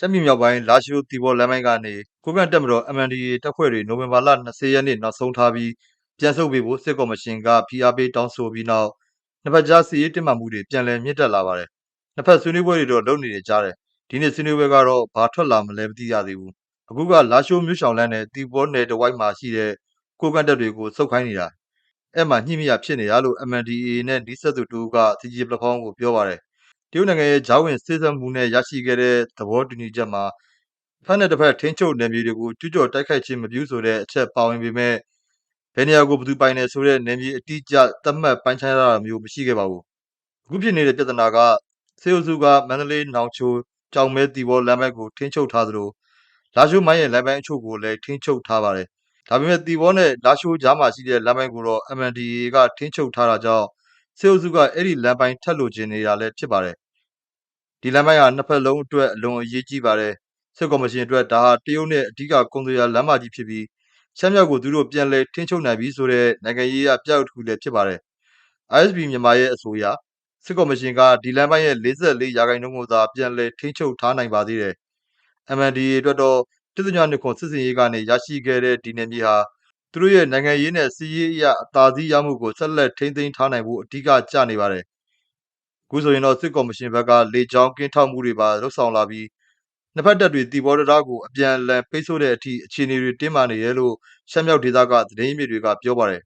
ရှမ်းပြည်မြောက်ပိုင်းလာရှိုးတီဘောလမ်းပိုင်းကနေကိုကန့်တက်မတော် MNDAA တပ်ဖွဲ့တွေနိုဝင်ဘာလ20ရက်နေ့နောက်ဆုံးထားပြီးပြန်ဆုတ်ပေးဖို့စစ်ကော်မရှင်ကဖိအားပေးတောင်းဆိုပြီးနောက်နှစ်ဖက်ကြားစစ်ရေးတင်းမာမှုတွေပြန်လည်မြင့်တက်လာပါတယ်။နှစ်ဖက်ဆွေးနွေးပွဲတွေတော့လုပ်နေကြတယ်။ဒီနေ့ဆွေးနွေးပွဲကတော့ဘာထွက်လာမလဲမသိရသေးဘူး။အခုကလာရှိုးမြို့ဆောင်လန်းနဲ့တီဘောနယ်တဝိုက်မှာရှိတဲ့ကိုကန့်တက်တွေကိုစုတ်ခိုင်းနေတာ။အဲ့မှာညှိမရဖြစ်နေတာလို့ MNDAA နဲ့ဒီဆက်သူတူက CG ပလက်ဖောင်းကိုပြောပါတယ်။ တရုတ်နိုင်ငံရဲ့ဂျားဝင်စေ့စပ်မှုနဲ့ရရှိခဲ့တဲ့သဘောတူညီချက်မှာဖက်နဲ့တစ်ဖက်ထိန်းချုပ်နယ်မြေတွေကိုကျူးကျော်တိုက်ခိုက်ခြင်းမပြုဆိုတဲ့အချက်ပါဝင်ပေမဲ့ဘယ်နေရာကိုဘယ်သူပိုင်တယ်ဆိုတဲ့နယ်မြေအတိအကျသတ်မှတ်ပိုင်းခြားရတာမျိုးမရှိခဲ့ပါဘူး။အခုဖြစ်နေတဲ့ပြဿနာကစေအုပ်စုကမန္တလေးနောင်ချိုကြောင်မဲတီဘောလမ်းဘက်ကိုထိန်းချုပ်ထားသလိုလာရှိုးမိုင်းရဲ့လမ်းပိုင်းအချို့ကိုလည်းထိန်းချုပ်ထားပါတယ်။ဒါပေမဲ့တီဘောနဲ့လာရှိုးကြားမှာရှိတဲ့လမ်းပိုင်းကိုတော့ MNDAA ကထိန်းချုပ်ထားတာကြောင့် စေအုပ်စုကအဲ့ဒီလမ်းပိုင်းထက်လိုချင်နေတာလည်းဖြစ်ပါတယ်။ဒီလမ်းပိုင်းဟာနှစ်ဖက်လုံးအတွက်အလွန်အရေးကြီးပါတယ်။စစ်ကော်မရှင်အတွက်ဒါဟာတရုတ်နဲ့အဓိကကုန်သွယ်ရာလမ်းမကြီးဖြစ်ပြီးရှမ်းမြောက်ကိုသူတို့ပြန်လည်ထိန်းချုပ်နိုင်ပြီဆိုတဲ့နိုင်ငံရေးအပြောက်တစ်ခုလည်းဖြစ်ပါတယ်။ ISP မြန်မာရဲ့အဆိုအရစစ်ကော်မရှင်ကဒီလမ်းပိုင်းရဲ့44ရာခိုင်နှုန်းကိုသာပြန်လည်ထိန်းချုပ်ထားနိုင်ပါသေးတယ်။ MNDAA အတွက်တော့တစ်စညနှစ်ခွန်စစ်စင်ရေးကနေရရှိခဲ့တဲ့ဒီနယ်မြေဟာ သူတို့ရဲ့နိုင်ငံရေးနဲ့စီးရေးအရအသာစီးရမှုကိုဆက်လက်ထိန်းသိမ်းထားနိုင်ဖို့အဓိကကျနေပါတယ်။အခုဆိုရင်တော့စစ်ကော်မရှင်ဘက်ကလေကြောင်းကင်းထောက်မှုတွေပါလှုပ်ဆောင်လာပြီးနှစ်ဖက်တပ်တွေတီဘောတရားကိုအပြန်အလှန်ပိတ်ဆို့တဲ့အထိအခြေအနေတွေတင်းမာနေတယ်လို့ရှမ်းမြောက်ဒေသကသတင်းရင်းမြစ်တွေကပြောပါတယ်